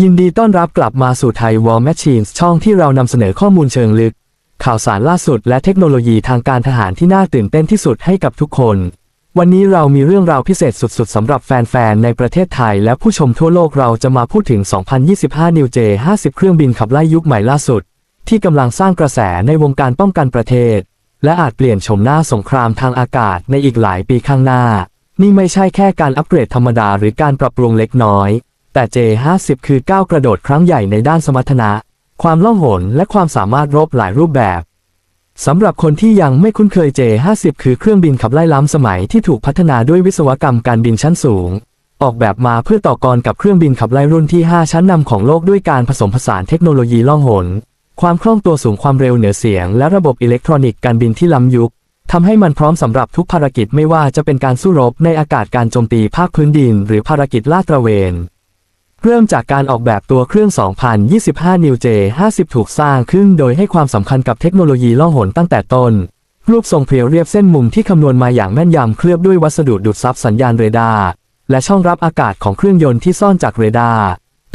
ยินดีต้อนรับกลับมาสู่ไทย War Machines ช่องที่เรานำเสนอข้อมูลเชิงลึก ข่าวสารล่าสุดและเทคโนโลยีทางการทหารที่น่าตื่นเต้นที่สุดให้กับทุกคน วันนี้เรามีเรื่องราวพิเศษสุดๆสำหรับแฟนๆ ในประเทศไทย และผู้ชมทั่วโลกเราจะมาพูดถึง 2025 New J 50 เครื่องบินขับไล่ยุคใหม่ล่าสุด ที่กำลังสร้างกระแสในวงการป้องกันประเทศ และอาจเปลี่ยนโฉมหน้าสงครามทางอากาศในอีกหลายปีข้างหน้า นี่ไม่ใช่แค่การอัปเกรดธรรมดาหรือการปรับปรุงเล็กน้อย แต่ J50 คือก้าวกระโดดครั้งใหญ่ในด้านสมรรถนะ ความล่องหนและความสามารถรบหลายรูปแบบสำหรับคนที่ยังไม่คุ้นเคย J50 คือเครื่องบินขับไล่ล้ำสมัยที่ถูกพัฒนาด้วยวิศวกรรมการบินชั้นสูง ออกแบบมาเพื่อต่อกรกับเครื่องบินขับไล่รุ่นที่ 5 ชั้นนำของโลกด้วยการผสมผสานเทคโนโลยีล่องหน ความคล่องตัวสูงความเร็วเหนือเสียง และระบบอิเล็กทรอนิกส์การบินที่ล้ำยุคทำให้มันพร้อมสำหรับทุกภารกิจไม่ว่าจะเป็นการสู้รบในอากาศการโจมตีภาคพื้นดิน หรือภารกิจลาดตระเวน เริ่มจากการออกแบบตัวเครื่อง 2025 New J 50 ถูกสร้างขึ้นโดยให้ความสำคัญกับเทคโนโลยีล่องหนตั้งแต่ต้น รูปทรงเพรียวเรียบเส้นมุมที่คำนวณมาอย่างแม่นยำเคลือบด้วยวัสดุดูดซับสัญญาณเรดาร์และช่องรับอากาศของเครื่องยนต์ที่ซ่อนจากเรดาร์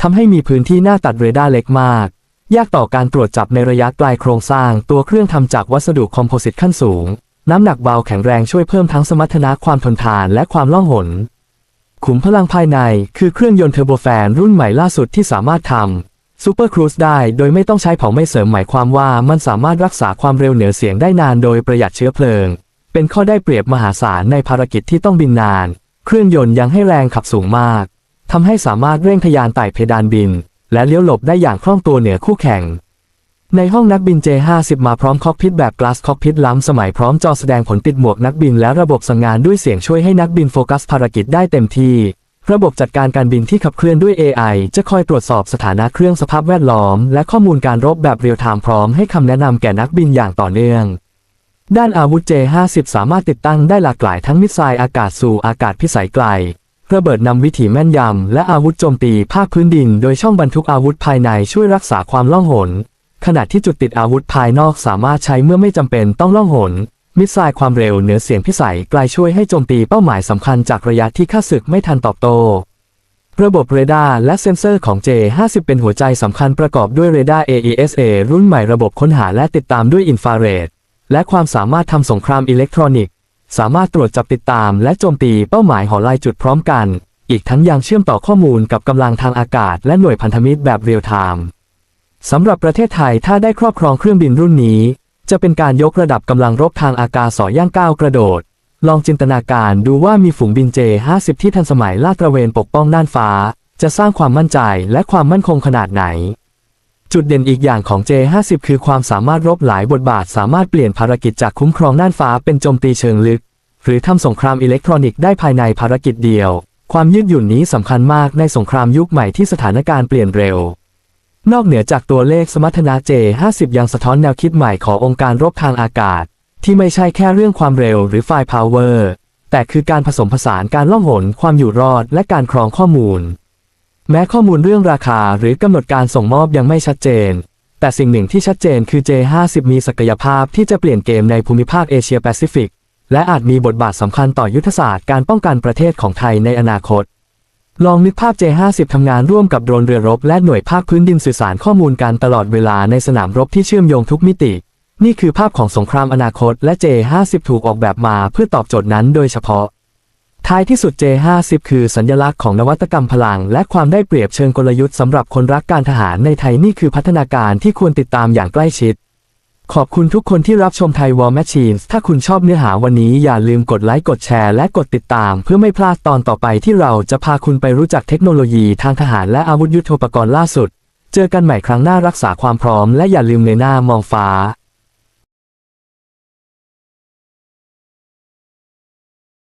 ทำให้มีพื้นที่หน้าตัดเรดาร์เล็กมาก ยากต่อการตรวจจับในระยะไกลโครงสร้าง ตัวเครื่องทำจากวัสดุคอมโพสิตขั้นสูง น้ำหนักเบาแข็งแรงช่วยเพิ่มทั้งสมรรถนะความทนทานและความล่องหน ขุมพลังภายในคือเครื่องยนต์เทอร์โบแฟนรุ่นใหม่ล่าสุดที่สามารถทำซูเปอร์ครูซได้โดยไม่ต้องใช้เผาไม่เสริมหมายความว่ามันสามารถรักษาความเร็วเหนือเสียงได้นานโดยประหยัดเชื้อเพลิง เป็นข้อได้เปรียบมหาศาลในภารกิจที่ต้องบินนาน เครื่องยนต์ยังให้แรงขับสูงมากทำให้สามารถเร่งทะยานไต่เพดานบิน และเลี้ยวหลบได้อย่างคล่องตัวเหนือคู่แข่ง ในห้องนักบิน J50 มาพร้อมคอกพิทแบบ Glass Cockpit ล้ำสมัยพร้อมจอแสดงผลติดหมวกนักบินและระบบสั่งงานด้วยเสียงช่วยให้นักบินโฟกัสภารกิจได้เต็มที่ ระบบจัดการการบินที่ขับเคลื่อนด้วย AI จะคอยตรวจสอบสถานะเครื่องสภาพแวดล้อม และข้อมูลการรบแบบเรียลไทม์พร้อมให้คำแนะนำแก่นักบินอย่างต่อเนื่อง ด้านอาวุธ J50 สามารถติดตั้งได้หลากหลายทั้งมิสไซล์อากาศสู่อากาศพิสัยไกลระเบิดนำวิถีแม่นยำและอาวุธโจมตีภาคพื้นดิน โดยช่องบรรทุกอาวุธภายในช่วยรักษาความล่องหน ขณะที่จุดติดอาวุธภายนอกสามารถใช้เมื่อไม่จำเป็นต้องล่องหน มิสไซล์ความเร็วเหนือเสียงพิสัยไกลช่วยให้โจมตีเป้าหมายสำคัญจากระยะที่ข้าศึกไม่ทันตอบโต้ระบบเรดาร์และเซ็นเซอร์ของ J50 เป็นหัวใจสำคัญประกอบด้วยเรดาร์ AESA รุ่นใหม่ระบบค้นหาและติดตามด้วยอินฟราเรดและความสามารถทำสงครามอิเล็กทรอนิกส์ สามารถตรวจจับติดตามและโจมตีเป้าหมายหอลายจุดพร้อมกัน อีกทั้งยังเชื่อมต่อข้อมูลกับกำลังทางอากาศและหน่วยพันธมิตรแบบเรียลไทม์ สำหรับประเทศไทยถ้าได้ครอบครองเครื่องบินรุ่นนี้ จะเป็นการยกระดับกำลังรบทางอากาศสอย่างก้าวกระโดด ลองจินตนาการดูว่ามีฝูงบิน J50 ที่ทันสมัยลาดตระเวนปกป้องน่านฟ้า จะสร้างความมั่นใจและความมั่นคงขนาดไหน จุดเด่นอีกอย่างของ J50 คือความสามารถรบหลายบทบาท สามารถเปลี่ยนภารกิจจากคุ้มครองน่านฟ้าเป็นโจมตีเชิงลึก หรือทำสงครามอิเล็กทรอนิกส์ได้ภายในภารกิจเดียว ความยืดหยุ่นนี้สำคัญมากในสงครามยุคใหม่ที่สถานการณ์เปลี่ยนเร็ว นอกเหนือจากตัวเลขสมรรถนะ J50 ยังสะท้อนแนวคิดใหม่ขององค์การรบทางอากาศ ที่ไม่ใช่แค่เรื่องความเร็วหรือไฟพาวเวอร์แต่คือการผสมผสานการล่องหนความอยู่รอดและการครองข้อมูล แม้ข้อมูลเรื่องราคาหรือกำหนดการส่งมอบยังไม่ชัดเจน แต่สิ่งหนึ่งที่ชัดเจนคือ J50 มีศักยภาพที่จะเปลี่ยนเกมในภูมิภาคเอเชียแปซิฟิกและอาจมีบทบาทสำคัญต่อยุทธศาสตร์การป้องกันประเทศของไทยในอนาคต ลองนึกภาพ J50 ทำงานร่วมกับโดรนเรือรบและหน่วยภาคพื้นดินสื่อสารข้อมูลกันตลอดเวลาในสนามรบที่เชื่อมโยงทุกมิติ นี่คือภาพของสงครามอนาคตและ J50 ถูกออกแบบมาเพื่อตอบโจทย์นั้นโดยเฉพาะ ท้ายที่สุด J50 คือสัญลักษณ์ของนวัตกรรมพลัง และความได้เปรียบเชิงกลยุทธ์สำหรับคนรักการทหารในไทยนี่คือพัฒนาการที่ควรติดตามอย่างใกล้ชิด ขอบคุณทุกคนที่รับชมไทยวอลแมชชีนถ้าคุณชอบเนื้อหาวันนี้อย่าลืมกดไลค์ กดแชร์ และกดติดตาม เพื่อไม่พลาดตอนต่อไปที่เราจะพาคุณไปรู้จักเทคโนโลยีทางทหารและอาวุธยุทโธปกรณ์ล่าสุด เจอกันใหม่ครั้งหน้ารักษาความพร้อมและอย่าลืมในหน้ามองฟ้า